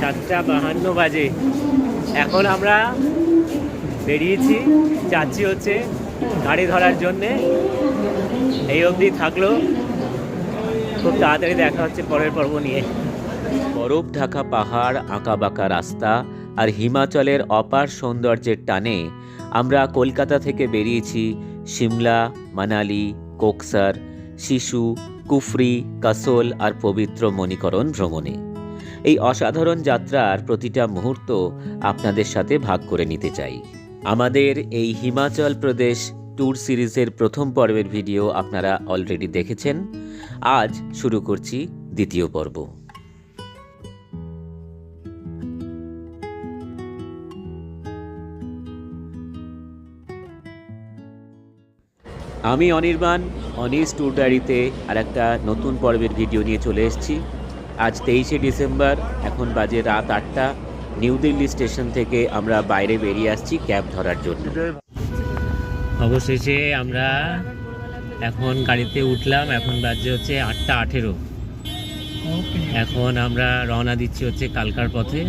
সাতটা বাহান্ন বাজে। এখন আমরা বেরিয়েছি, যাচ্ছি হচ্ছে গাড়ি ধরার জন্যে। এই অবধি থাকল। খুব তাড়াতাড়ি দেখা হচ্ছে পরের পর্ব নিয়ে। বরফ ঢাকা পাহাড়, আঁকাবাঁকা রাস্তা আর হিমাচলের অপার সৌন্দর্যের টানে আমরা কলকাতা থেকে বেরিয়েছি সিমলা, মানালি, কোকসার, শিশু, কুফরি, কাসোল আর পবিত্র মণিকরণ ভ্রমণে। এই অসাধারণ যাত্রার প্রতিটা মুহূর্ত আপনাদের সাথে ভাগ করে নিতে চাই। আমাদের এই হিমাচল প্রদেশ ট্যুর সিরিজের প্রথম পর্বের ভিডিও আপনারা অলরেডি দেখেছেন। আজ শুরু করছি দ্বিতীয় পর্ব। আমি অনির্বাণ, অনিস ট্যুর ডায়েরিতে আর একটা নতুন পর্বের ভিডিও নিয়ে চলে এসেছি। আজ তেইশে ডিসেম্বর এখন বাজে রাত আটটা। নিউ দিল্লি স্টেশন থেকে আমরা বাইরে বেরিয়ে আসছি ক্যাব ধরার জন্য। অবশেষে আমরা এখন গাড়িতে উঠলাম এখন বাজে হচ্ছে আটটা আঠেরো। এখন আমরা রওনা দিচ্ছি হচ্ছে কালকার পথে।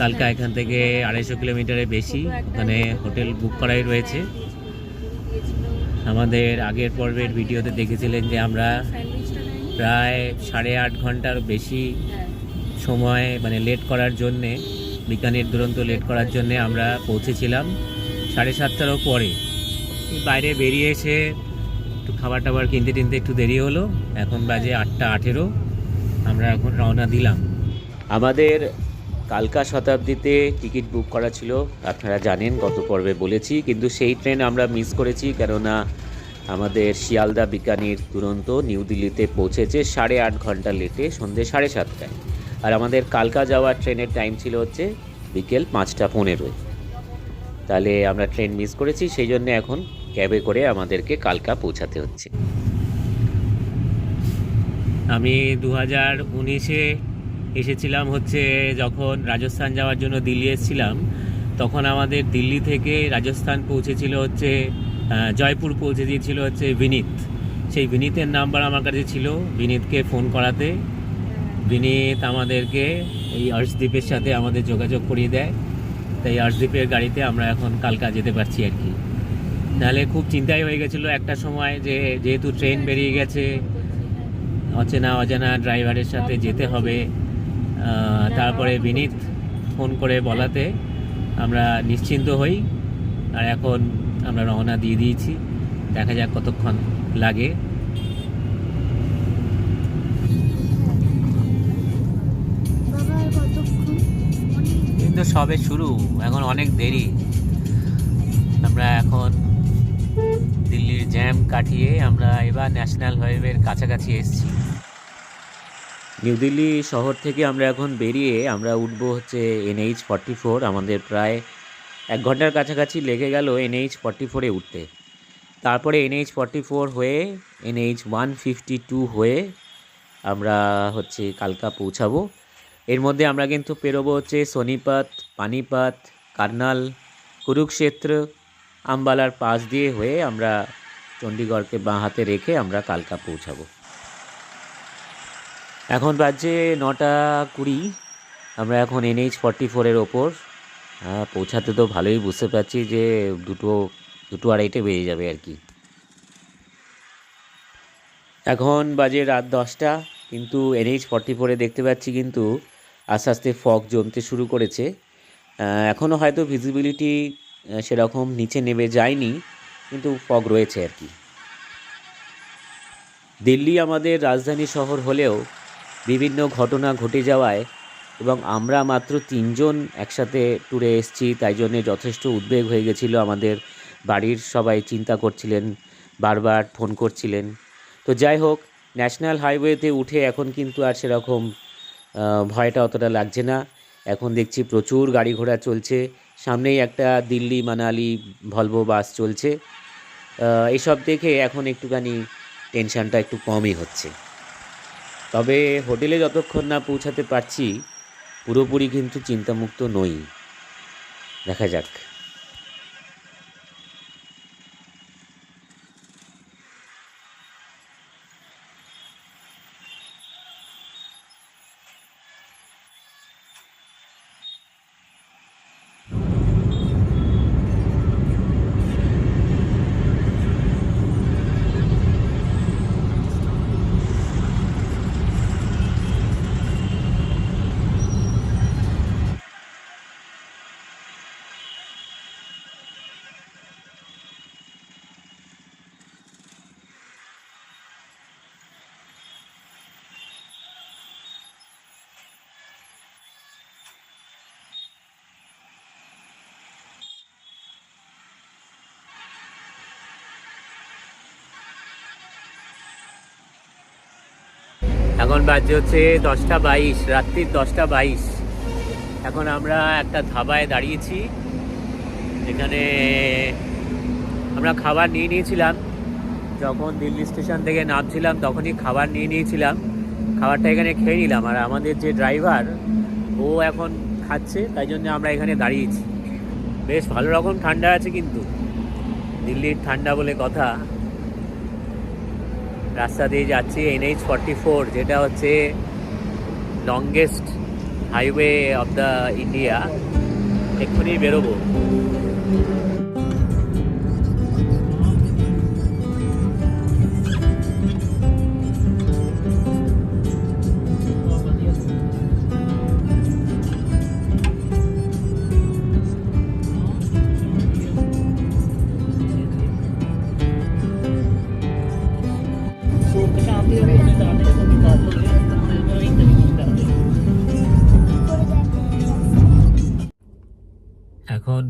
কালকা এখান থেকে আড়াইশো কিলোমিটারের বেশি ওখানে হোটেল বুক করাই রয়েছে। আমাদের আগের পর্বের ভিডিওতে দেখেছিলেন যে আমরা প্রায় সাড়ে আট ঘণ্টার বেশি সময় মানে লেট করার জন্যে বিজ্ঞানের দুরন্ত লেট করার জন্যে আমরা পৌঁছেছিলাম সাড়ে সাতটারও পরে। বাইরে বেরিয়ে এসে একটু খাবার টাবার কিনতে টিনতে একটু দেরি হলো এখন বাজে আটটা আঠেরো আমরা এখন রওনা দিলাম। আমাদের কালকা শতাব্দীতে টিকিট বুক করা ছিল আপনারা জানেন গত পর্বে বলেছি কিন্তু সেই ট্রেন আমরা মিস করেছি কেননা আমাদের শিয়ালদা বিকানির দুরন্ত নিউ দিল্লিতে পৌঁছেছে সাড়ে আট ঘণ্টা লেটে সন্ধ্যে সাড়ে সাতটায়। আর আমাদের কালকা যাওয়ার ট্রেনের টাইম ছিল হচ্ছে বিকেল পাঁচটা পনেরোয়। তাহলে আমরা ট্রেন মিস করেছি, সেই জন্য এখন ক্যাবে করে আমাদেরকে কালকা পৌঁছাতে হচ্ছে। আমি দু হাজার উনিশে এসেছিলাম হচ্ছে যখন রাজস্থান যাওয়ার জন্য দিল্লি এসেছিলাম, তখন আমাদের দিল্লি থেকে রাজস্থান পৌঁছেছিল হচ্ছে জয়পুর পৌঁছে দিয়েছিল হচ্ছে বিনীত। সেই বিনীতের নাম্বার আমার কাছে ছিল। বিনীতকে ফোন করাতে। বিনীত আমাদেরকে এই অর্শদ্বীপের সাথে আমাদের যোগাযোগ করিয়ে দেয়। তাই অর্শদ্বীপের গাড়িতে আমরা এখন কালকা যেতে পারছি আর কি। নাহলে খুব চিন্তাই হয়ে গেছিল একটা সময় যে যেহেতু ট্রেন বেরিয়ে গেছে, অচেনা অজানা ড্রাইভারের সাথে যেতে হবে। তারপরে বিনীত ফোন করে বলাতে আমরা নিশ্চিন্ত হই। আর এখন আমরা রওনা দিয়ে দিয়েছি। দেখা যাক কতক্ষণ লাগে। কিন্তু সবে শুরু এখন অনেক দেরি। আমরা এখন দিল্লির জ্যাম কাটিয়ে আমরা এবার ন্যাশনাল হাইওয়ের কাছাকাছি এসেছি। নিউ দিল্লি শহর থেকে আমরা এখন বেরিয়ে আমরা উঠবো হচ্ছে এনএইচ ফর্টি ফোর আমাদের প্রায় এক ঘণ্টার কাছাকাছি লেগে গেল এনএইচ ফর্টি ফোরে উঠতে। তারপরে এনএইচ ফর্টি ফোর হয়ে, এনএইচ ওয়ান ফিফটি টু হয়ে আমরা হচ্ছে কালকা পৌঁছাবো। এর মধ্যে আমরা কিন্তু পেরোবো হচ্ছে সোনিপাত, পানিপাত, কার্নাল, কুরুক্ষেত্র, আম্বালার পাশ দিয়ে হয়ে আমরা চণ্ডীগড়কে বাঁ হাতে রেখে আমরা কালকা পৌঁছাবো। এখন বাজছে নটা কুড়ি, আমরা এখন এনএইচ ফর্টি ফোরের ওপর হ্যাঁ পৌঁছাতে তো ভালোই বুঝতে পারছি যে দুটো দুটো আড়াইটে বেজে যাবে আর কি। এখন বাজে রাত দশটা, কিন্তু এনএইচ ফর্টি ফোরে দেখতে পাচ্ছি কিন্তু আস্তে আস্তে ফগ জমতে শুরু করেছে। এখনও হয়তো ভিজিবিলিটি সেরকম নিচে নেমে যায়নি, কিন্তু ফগ রয়েছে আর কি। দিল্লি আমাদের রাজধানী শহর হলেও বিভিন্ন ঘটনা ঘটে যাওয়ায় এবং আমরা মাত্র তিনজন একসাথে ট্যুরে এসেছি, তাই জন্যে যথেষ্ট উদ্বেগ হয়ে গেছিল আমাদের। বাড়ির সবাই চিন্তা করছিলেন, বারবার ফোন করছিলেন। তো যাই হোক, ন্যাশনাল হাইওয়েতে উঠে এখন কিন্তু আর সেরকম ভয়টা অতটা লাগছে না। এখন দেখছি প্রচুর গাড়ি ঘোড়া চলছে। সামনেই একটা দিল্লি, মানালি, ভলভো বাস চলছে। এসব দেখে এখন একটুখানি টেনশনটা একটু কমই হচ্ছে। তবে হোটেলে যতক্ষণ না পৌঁছাতে পারছি পুরোপুরি কিন্তু চিন্তামুক্ত নই। দেখা যাক। এখন বাজে হচ্ছে দশটা বাইশ, রাত্রির দশটা বাইশ। এখন আমরা একটা ধাবায় দাঁড়িয়েছি। এখানে আমরা খাবার নিয়ে নিয়েছিলাম। যখন দিল্লি স্টেশন থেকে নামছিলাম, তখনই খাবার নিয়ে নিয়েছিলাম। খাবারটা এখানে খেয়ে নিলাম। আর আমাদের যে ড্রাইভার, ও এখন খাচ্ছে, তাই জন্য আমরা এখানে দাঁড়িয়েছি। বেশ ভালো রকম ঠান্ডা আছে কিন্তু। দিল্লির ঠান্ডা বলে কথা। রাস্তা দিয়ে যাচ্ছি এনএইচ ফর্টি ফোর যেটা হচ্ছে longest highway of the India এক্ষুনি বেরোবো।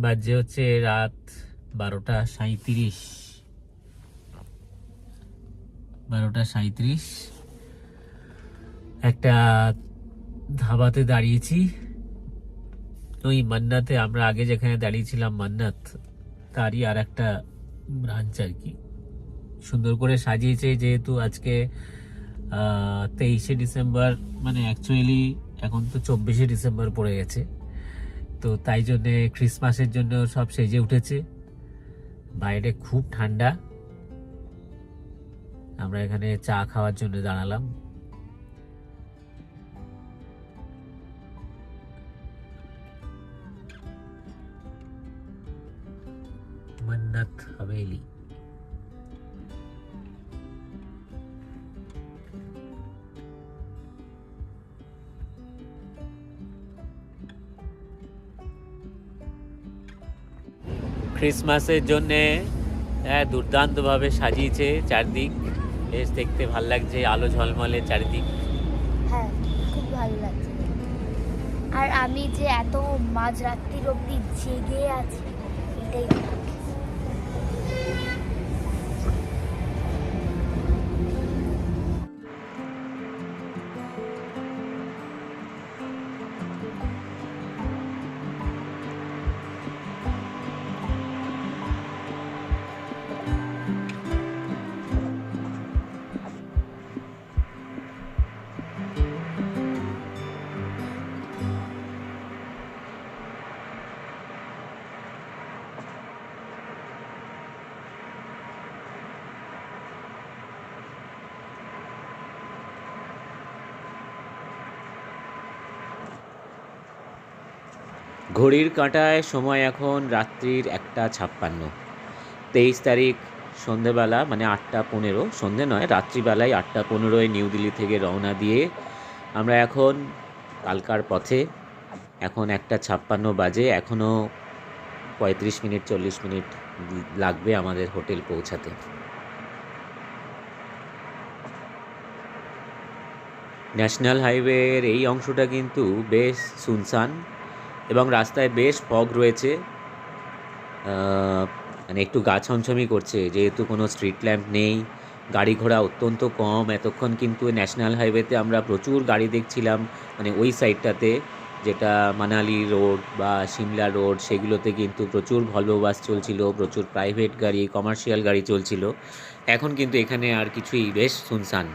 বাজে হচ্ছে রাত বারোটা সাঁত্রিশ বারোটা সাঁত্রিশ একটা ধাবাতে দাঁড়িয়েছি। ওই মান্নাতে, আমরা আগে যেখানে দাঁড়িয়েছিলাম মান্নাত, তারই আর একটা ব্রাঞ্চ আর কি। সুন্দর করে সাজিয়েছে যেহেতু আজকে তেইশে ডিসেম্বর মানে অ্যাকচুয়ালি এখন তো চব্বিশে ডিসেম্বর পড়ে গেছে। তো তাই জন্যে ক্রিসমাসের জন্য সব সেজে উঠেছে। বাইরে খুব ঠান্ডা। আমরা এখানে চা খাওয়ার জন্য দাঁড়ালাম। ক্রিসমাসের জন্যে হ্যাঁ, দুর্দান্তভাবে সাজিয়েছে চারদিক। বেশ দেখতে ভালো লাগছে আলো ঝলমলে চারিদিক। হ্যাঁ খুব ভালো লাগছে। আর আমি যে এত মাঝরাত্রির অব্দি জেগে আছি এটাই ঘড়ির কাঁটায় সময় এখন রাত্রির একটা ছাপ্পান্ন। তেইশ তারিখ সন্ধেবেলা মানে আটটা পনেরো, সন্ধে নয়, রাত্রিবেলায় আটটা পনেরোয় নিউ দিল্লি থেকে রওনা দিয়ে আমরা এখন কালকার পথে, এখন একটা ছাপ্পান্ন বাজে, এখনও পঁয়ত্রিশ মিনিট, চল্লিশ মিনিট লাগবে আমাদের হোটেল পৌঁছাতে। ন্যাশনাল হাইওয়ের এই অংশটা কিন্তু বেশ সুনসান। এবং রাস্তায় বেশ ফগ রয়েছে। মানে একটু গা ছমছমই করছে। যেহেতু কোনো স্ট্রিট ল্যাম্প নেই, গাড়ি ঘোড়া অত্যন্ত কম। এতক্ষণ কিন্তু ন্যাশনাল হাইওয়েতে আমরা প্রচুর গাড়ি দেখছিলাম মানে ওই সাইডটাতে যেটা মানালি রোড বা সিমলা রোড সেগুলোতে কিন্তু প্রচুর ভলভো বাস চলছিল, প্রচুর প্রাইভেট গাড়ি কমার্শিয়াল গাড়ি চলছিল। এখন কিন্তু এখানে আর কিছুই বেশ সুনসান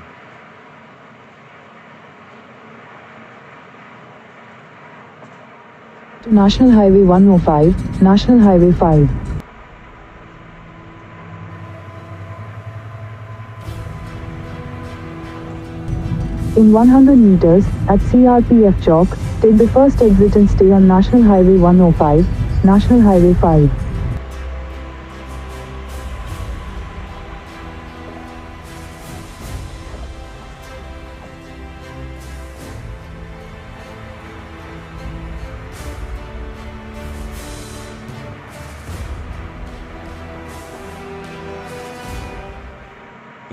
to National Highway 105, National Highway 5. In 100 meters, at CRPF Chowk, take the first exit and stay on National Highway 105, National Highway 5.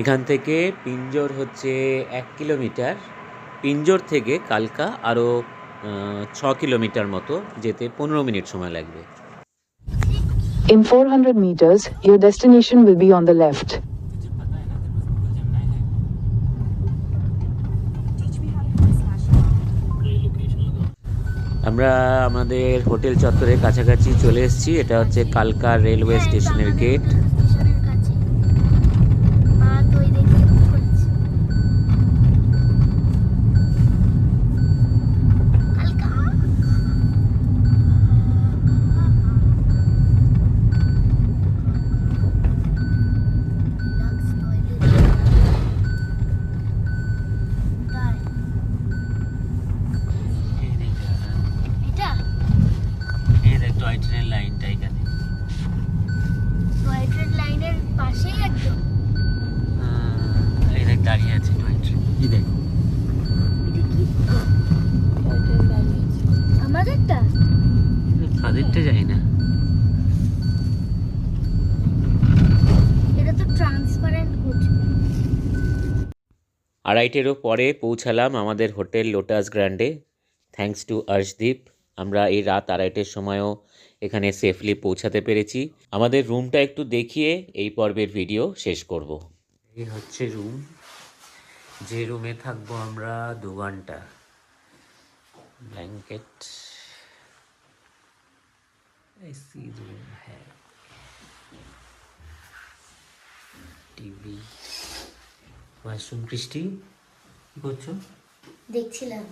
এখান থেকে পিঞ্জোর হচ্ছে এক কিলোমিটার। পিঞ্জোর থেকে কালকা আরও ছ কিলোমিটার মতো যেতে পনেরো মিনিট সময় লাগবে। In 400 meters, your destination will be on the left. আমরা আমাদের হোটেল চত্বরের কাছাকাছি চলে এসেছি। এটা হচ্ছে কালকা রেলওয়ে স্টেশনের গেট আড়াইটেরও পরে পৌঁছালাম আমাদের হোটেল লোটাস গ্র্যান্ডে। থ্যাঙ্কস টু অর্শদীপ আমরা এই রাত আড়াইটের সময়ও এখানে সেফলি পৌঁছাতে পেরেছি। আমাদের রুমটা একটু দেখিয়ে এই পর্বের ভিডিও শেষ করব। এই হচ্ছে রুম। যে রুমে থাকব আমরা দু ঘণ্টা। ব্ল্যাঙ্কেট। রুম হ্যাঁ। ওয়াশরুম কৃষ্টি কি করছ? দেখছিলাম।